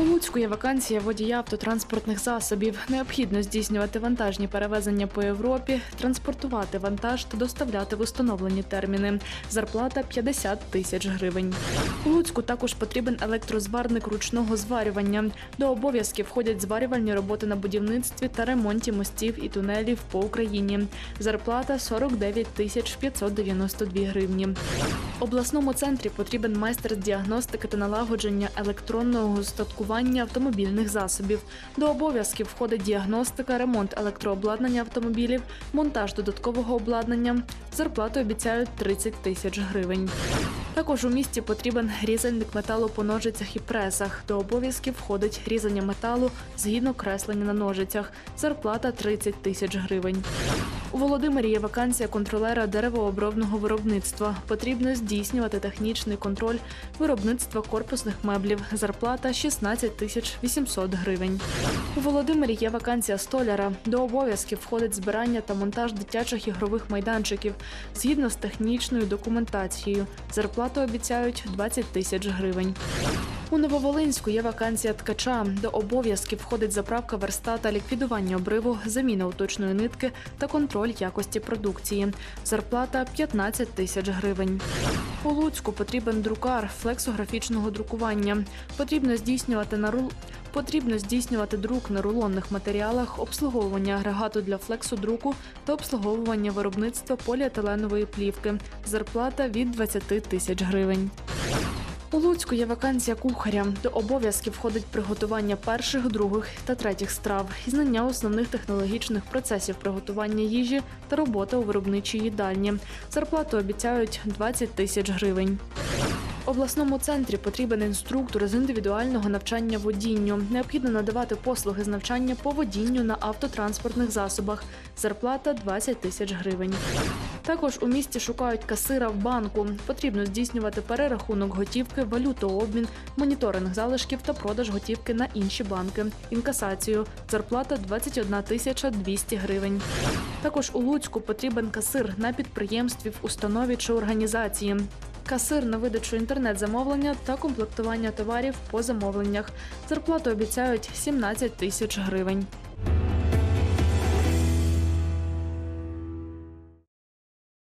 У Луцьку є вакансія водія автотранспортних засобів. Необхідно здійснювати вантажні перевезення по Європі, транспортувати вантаж та доставляти в установлені терміни. Зарплата 50 тисяч гривень. У Луцьку також потрібен електрозварник ручного зварювання. До обов'язків входять зварювальні роботи на будівництві та ремонті мостів і тунелів по Україні. Зарплата 49 тисяч 592 гривні. Обласному центрі потрібен майстер з діагностики та налагодження електронного устаткування автомобільних засобів. До обов'язків входить діагностика, ремонт електрообладнання автомобілів, монтаж додаткового обладнання. Зарплату обіцяють 30 тисяч гривень. Також у місті потрібен різальник металу по ножицях і пресах. До обов'язків входить різання металу згідно креслення на ножицях. Зарплата 30 тисяч гривень. У Володимирі є вакансія контролера деревообробного виробництва. Потрібно здійснювати технічний контроль виробництва корпусних меблів. Зарплата 16 тисяч 800 гривень. У Володимирі є вакансія столяра. До обов'язків входить збирання та монтаж дитячих ігрових майданчиків згідно з технічною документацією. Зарплату обіцяють 20 тисяч гривень. У Нововолинську є вакансія ткача. До обов'язків входить заправка верстата, ліквідування обриву, заміна уточної нитки та контроль якості продукції. Зарплата 15 тисяч гривень. У Луцьку потрібен друкар флексографічного друкування. Потрібно здійснювати на рул... Потрібно здійснювати друк на рулонних матеріалах, обслуговування агрегату для флексодруку та обслуговування виробництва поліетиленової плівки. Зарплата від 20 тисяч гривень. У Луцьку є вакансія кухаря. До обов'язків входить приготування перших, других та третіх страв, знання основних технологічних процесів приготування їжі та робота у виробничій їдальні. Зарплату обіцяють 20 тисяч гривень. Обласному центрі потрібен інструктор з індивідуального навчання водінню. Необхідно надавати послуги з навчання по водінню на автотранспортних засобах. Зарплата 20 тисяч гривень. Також у місті шукають касира в банку. Потрібно здійснювати перерахунок готівки, валютообмін, моніторинг залишків та продаж готівки на інші банки. Інкасацію. Зарплата 21 тисяча 200 гривень. Також у Луцьку потрібен касир на підприємстві, в установі чи організації. Касир на видачу інтернет-замовлення та комплектування товарів по замовленнях. Зарплату обіцяють 17 тисяч гривень.